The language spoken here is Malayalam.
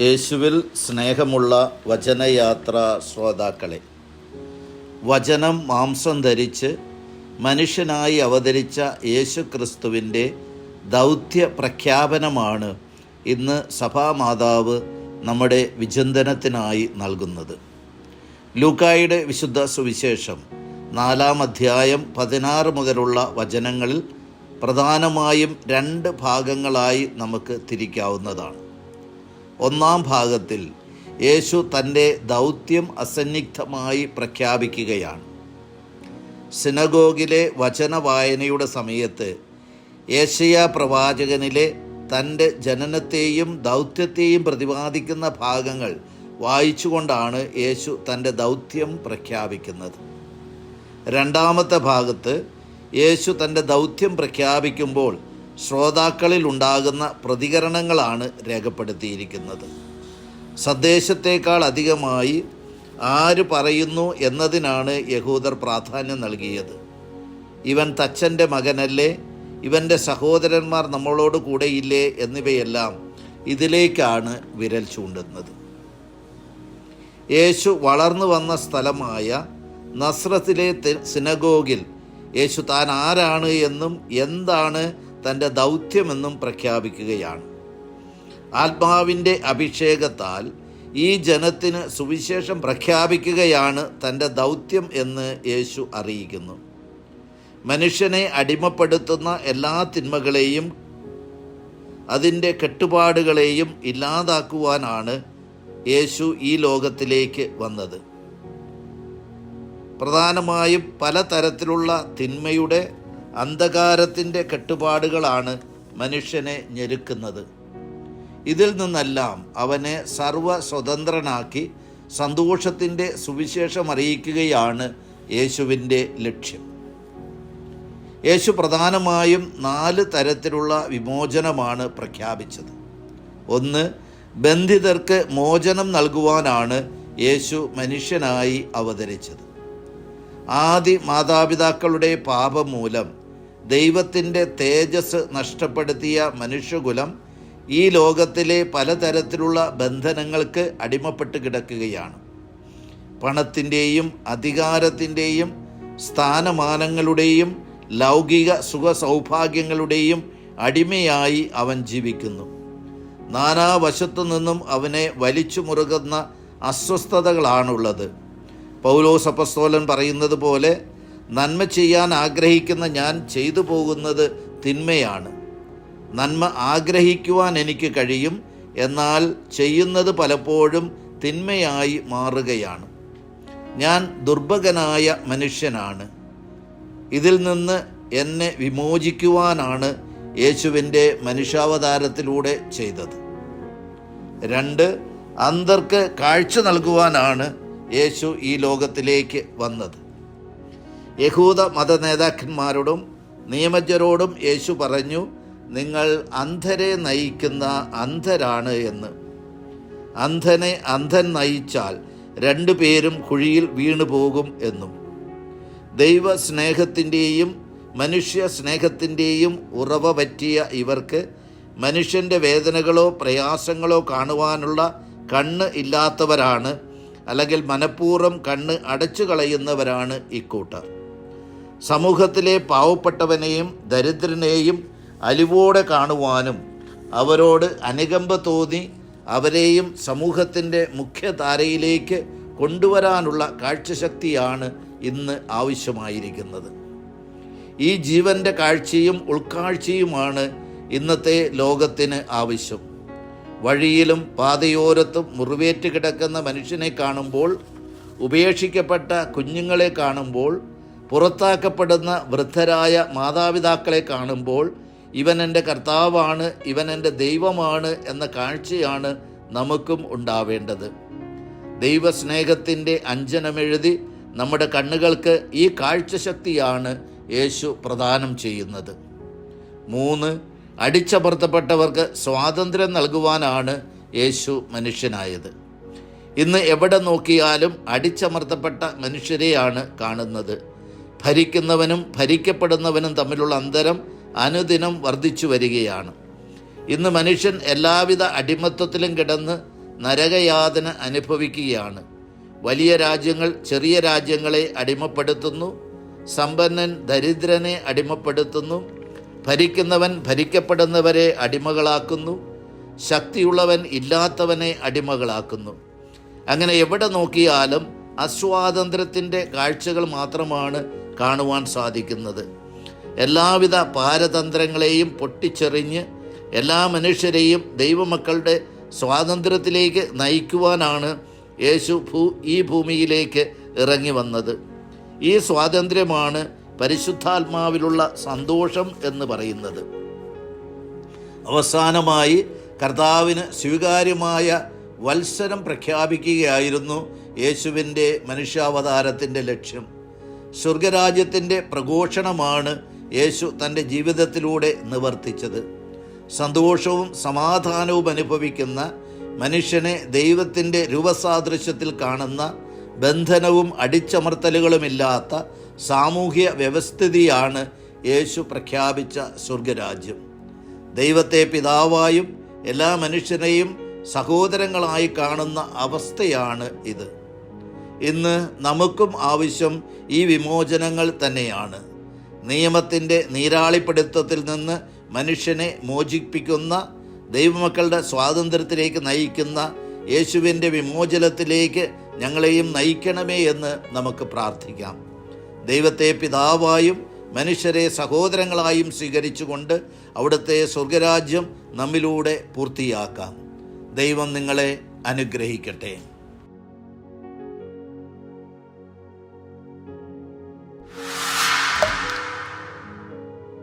യേശുവിൽ സ്നേഹമുള്ള വചനയാത്ര ശ്രോതാക്കളെ വചനം മാംസം ധരിച്ച് മനുഷ്യനായി അവതരിച്ച യേശു ക്രിസ്തുവിന്റെ ദൗത്യ പ്രഖ്യാപനമാണ് ഇന്ന് സഭാമാതാവ് നമ്മുടെ വിചിന്തനത്തിനായി നൽകുന്നത്. ലൂക്കായുടെ വിശുദ്ധ സുവിശേഷം നാലാം അധ്യായം പതിനാറ് മുതലുള്ള വചനങ്ങളിൽ പ്രധാനമായും രണ്ട് ഭാഗങ്ങളായി നമുക്ക് തിരിക്കാവുന്നതാണ്. ഒന്നാം ഭാഗത്തിൽ യേശു തന്റെ ദൗത്യം അസന്നിഗ്ധമായി പ്രഖ്യാപിക്കുകയാണ്. സിനഗോഗിലെ വചനവായനയുടെ സമയത്ത് ഏഷ്യ പ്രവാചകനിലെ തന്റെ ജനനത്തെയും ദൗത്യത്തെയും പ്രതിപാദിക്കുന്ന ഭാഗങ്ങൾ വായിച്ചുകൊണ്ടാണ് യേശു തന്റെ ദൗത്യം പ്രഖ്യാപിക്കുന്നത്. രണ്ടാമത്തെ ഭാഗത്ത് യേശു തന്റെ ദൗത്യം പ്രഖ്യാപിക്കുമ്പോൾ ശ്രോതാക്കളിൽ ഉണ്ടാകുന്ന പ്രതികരണങ്ങളാണ് രേഖപ്പെടുത്തിയിരിക്കുന്നത്. സന്ദേശത്തേക്കാൾ അധികമായി ആര് പറയുന്നു എന്നതിനാണ് യഹൂദർ പ്രാധാന്യം നൽകിയത്. ഇവൻ തച്ചന്റെ മകനല്ലേ ഇവന്റെ സഹോദരന്മാർ നമ്മളോട് കൂടെയില്ലേ എന്നിവയെല്ലാം ഇതിലേക്കാണ് വിരൽ ചൂണ്ടുന്നത്. യേശു വളർന്നു വന്ന സ്ഥലമായ നസ്രത്തിലെ സിനഗോഗിൽ യേശു താൻ ആരാണ് എന്നും എന്താണ് തന്റെ ദൗത്യമെന്നും പ്രഖ്യാപിക്കുകയാണ്. ആത്മാവിന്റെ അഭിഷേകത്താൽ ഈ ജനത്തിന് സുവിശേഷം പ്രഖ്യാപിക്കുകയാണ് തന്റെ ദൗത്യം എന്ന് യേശു അറിയിക്കുന്നു. മനുഷ്യനെ അടിമപ്പെടുത്തുന്ന എല്ലാ തിന്മകളെയും അതിന്റെ കെട്ടുപാടുകളെയും ഇല്ലാതാക്കുവാനാണ് യേശു ഈ ലോകത്തിലേക്ക് വന്നത്. പ്രധാനമായും പലതരത്തിലുള്ള തിന്മയുടെ അന്ധകാരത്തിന്റെ കെട്ടുപാടുകളാണ് മനുഷ്യനെ ഞെരുക്കുന്നത്. ഇതിൽ നിന്നെല്ലാം അവനെ സർവ സ്വതന്ത്രനാക്കി സന്തോഷത്തിന്റെ സുവിശേഷം അറിയിക്കുകയാണ് യേശുവിന്റെ ലക്ഷ്യം. യേശു പ്രധാനമായും നാല് തരത്തിലുള്ള വിമോചനമാണ് പ്രഖ്യാപിച്ചത്. ഒന്ന് ബന്ധിതർക്ക് മോചനം നൽകുവാനാണ് യേശു മനുഷ്യനായി അവതരിച്ചത്. ആദി മാതാപിതാക്കളുടെ പാപം മൂലം ദൈവത്തിന്റെ തേജസ് നഷ്ടപ്പെടുത്തിയ മനുഷ്യകുലം ഈ ലോകത്തിലെ പലതരത്തിലുള്ള ബന്ധനങ്ങൾക്ക് അടിമപ്പെട്ട് കിടക്കുകയാണ്. പണത്തിന്റെയും അധികാരത്തിന്റെയും സ്ഥാനമാനങ്ങളുടെയും ലൗകിക സുഖ സൗഭാഗ്യങ്ങളുടെയും അടിമയായി അവൻ ജീവിക്കുന്നു. നാനാവശത്തു നിന്നും അവനെ വലിച്ചു മുറുകുന്ന അസ്വസ്ഥതകളാണുള്ളത്. പൗലോസപ്പസ്തോലൻ പറയുന്നത് പോലെ നന്മ ചെയ്യാൻ ആഗ്രഹിക്കുന്ന ഞാൻ ചെയ്തു പോകുന്നത് തിന്മയാണ്. നന്മ ആഗ്രഹിക്കുവാൻ എനിക്ക് കഴിയും എന്നാൽ ചെയ്യുന്നത് പലപ്പോഴും തിന്മയായി മാറുകയാണ്. ഞാൻ ദുർഭകനായ മനുഷ്യനാണ്. ഇതിൽ നിന്ന് എന്നെ വിമോചിക്കുവാനാണ് യേശുവിന്റെ മനുഷ്യാവതാരത്തിലൂടെ ചെയ്തത്. രണ്ട് അന്തർക്ക് കാഴ്ച നൽകുവാനാണ് യേശു ഈ ലോകത്തിലേക്ക് വന്നത്. യഹൂദ മത നേതാക്കന്മാരോടും നിയമജ്ഞരോടും യേശു പറഞ്ഞു നിങ്ങൾ അന്ധരെ നയിക്കുന്ന അന്ധരാണ് എന്ന്. അന്ധനെ അന്ധൻ നയിച്ചാൽ രണ്ടു പേരും കുഴിയിൽ വീണു പോകും എന്നും. ദൈവ സ്നേഹത്തിന്റെയും മനുഷ്യ സ്നേഹത്തിന്റെയും ഉറവ പറ്റിയ ഇവർക്ക് മനുഷ്യന്റെ വേദനകളോ പ്രയാസങ്ങളോ കാണുവാനുള്ള കണ്ണ് ഇല്ലാത്തവരാണ് അല്ലെങ്കിൽ മനഃപൂർവം കണ്ണ് അടച്ചു കളയുന്നവരാണ് ഇക്കൂട്ടർ. സമൂഹത്തിലെ പാവപ്പെട്ടവനെയും ദരിദ്രനെയും അലിവോടെ കാണുവാനും അവരോട് അനുകമ്പ തോന്നി അവരെയും സമൂഹത്തിന്റെ മുഖ്യധാരയിലേക്ക് കൊണ്ടുവരാനുള്ള കാഴ്ചശക്തിയാണ് ഇന്ന് ആവശ്യമായിരിക്കുന്നത്. ഈ ജീവന്റെ കാഴ്ചയും ഉൾക്കാഴ്ചയുമാണ് ഇന്നത്തെ ലോകത്തിന് ആവശ്യം. വഴിയിലും പാതയോരത്തും മുറിവേറ്റ് കിടക്കുന്ന മനുഷ്യനെ കാണുമ്പോൾ ഉപേക്ഷിക്കപ്പെട്ട കുഞ്ഞുങ്ങളെ കാണുമ്പോൾ പുറത്താക്കപ്പെടുന്ന വൃദ്ധരായ മാതാപിതാക്കളെ കാണുമ്പോൾ ഇവൻ എന്റെ കർത്താവാണ് ഇവൻ എന്റെ ദൈവമാണ് എന്ന കാഴ്ചയാണ് നമുക്കും ഉണ്ടാവേണ്ടത്. ദൈവസ്നേഹത്തിന്റെ അഞ്ജനമെഴുതി നമ്മുടെ കണ്ണുകൾക്ക് ഈ കാഴ്ചശക്തിയാണ് യേശു പ്രദാനം ചെയ്യുന്നത്. മൂന്ന് അടിച്ചമർത്തപ്പെട്ടവർക്ക് സ്വാതന്ത്ര്യം നൽകുവാനാണ് യേശു മനുഷ്യനായത്. ഇന്ന് എവിടെ നോക്കിയാലും അടിച്ചമർത്തപ്പെട്ട മനുഷ്യരെയാണ് കാണുന്നത്. ഭരിക്കുന്നവനും ഭരിക്കപ്പെടുന്നവനും തമ്മിലുള്ള അന്തരം അനുദിനം വർദ്ധിച്ചു വരികയാണ്. ഇന്ന് മനുഷ്യൻ എല്ലാവിധ അടിമത്വത്തിലും കിടന്ന് നരകയാതന അനുഭവിക്കുകയാണ്. വലിയ രാജ്യങ്ങൾ ചെറിയ രാജ്യങ്ങളെ അടിമപ്പെടുത്തുന്നു. സമ്പന്നൻ ദരിദ്രനെ അടിമപ്പെടുത്തുന്നു. ഭരിക്കുന്നവൻ ഭരിക്കപ്പെടുന്നവരെ അടിമകളാക്കുന്നു. ശക്തിയുള്ളവൻ ഇല്ലാത്തവനെ അടിമകളാക്കുന്നു. അങ്ങനെ എവിടെ നോക്കിയാലും അസ്വാതന്ത്ര്യത്തിന്റെ കാഴ്ചകൾ മാത്രമാണ് കാണുവാൻ സാധിക്കുന്നത്. എല്ലാവിധ പാരതന്ത്രങ്ങളെയും പൊട്ടിച്ചെറിഞ്ഞ് എല്ലാ മനുഷ്യരെയും ദൈവമക്കളുടെ സ്വാതന്ത്ര്യത്തിലേക്ക് നയിക്കുവാനാണ് യേശു ഭൂ ഈ ഭൂമിയിലേക്ക് ഇറങ്ങി വന്നത്. ഈ സ്വാതന്ത്ര്യമാണ് പരിശുദ്ധാത്മാവിലുള്ള സന്തോഷം എന്ന് പറയുന്നത്. അവസാനമായി കർത്താവിന് സ്വീകാര്യമായ വത്സരം പ്രഖ്യാപിക്കുകയായിരുന്നു യേശുവിന്റെ മനുഷ്യാവതാരത്തിന്റെ ലക്ഷ്യം. സ്വർഗരാജ്യത്തിന്റെ പ്രഘോഷണമാണ് യേശു തന്റെ ജീവിതത്തിലൂടെ നിവർത്തിച്ചത്. സന്തോഷവും സമാധാനവും അനുഭവിക്കുന്ന മനുഷ്യനെ ദൈവത്തിന്റെ രൂപസാദൃശ്യത്തിൽ കാണുന്ന ബന്ധനവും അടിച്ചമർത്തലുകളുമില്ലാത്ത സാമൂഹ്യ വ്യവസ്ഥിതിയാണ് യേശു പ്രഖ്യാപിച്ച സ്വർഗരാജ്യം. ദൈവത്തെ പിതാവായും എല്ലാ മനുഷ്യരെയും സഹോദരങ്ങളായി കാണുന്ന അവസ്ഥയാണ് ഇത്. ഇന്ന് നമുക്കും ആവശ്യം ഈ വിമോചനങ്ങൾ തന്നെയാണ്. നിയമത്തിന്റെ നീരാളിപ്പിടുത്തത്തിൽ നിന്ന് മനുഷ്യനെ മോചിപ്പിക്കുന്ന ദൈവമക്കളുടെ സ്വാതന്ത്ര്യത്തിലേക്ക് നയിക്കുന്ന യേശുവിന്റെ വിമോചനത്തിലേക്ക് ഞങ്ങളെയും നയിക്കണമേ എന്ന് നമുക്ക് പ്രാർത്ഥിക്കാം. ദൈവത്തെ പിതാവായും മനുഷ്യരെ സഹോദരങ്ങളായും സ്വീകരിച്ചുകൊണ്ട് അവിടുത്തെ സ്വർഗരാജ്യം നമ്മിലൂടെ പൂർത്തിയാക്കാം. ദൈവം നിങ്ങളെ അനുഗ്രഹിക്കട്ടെ.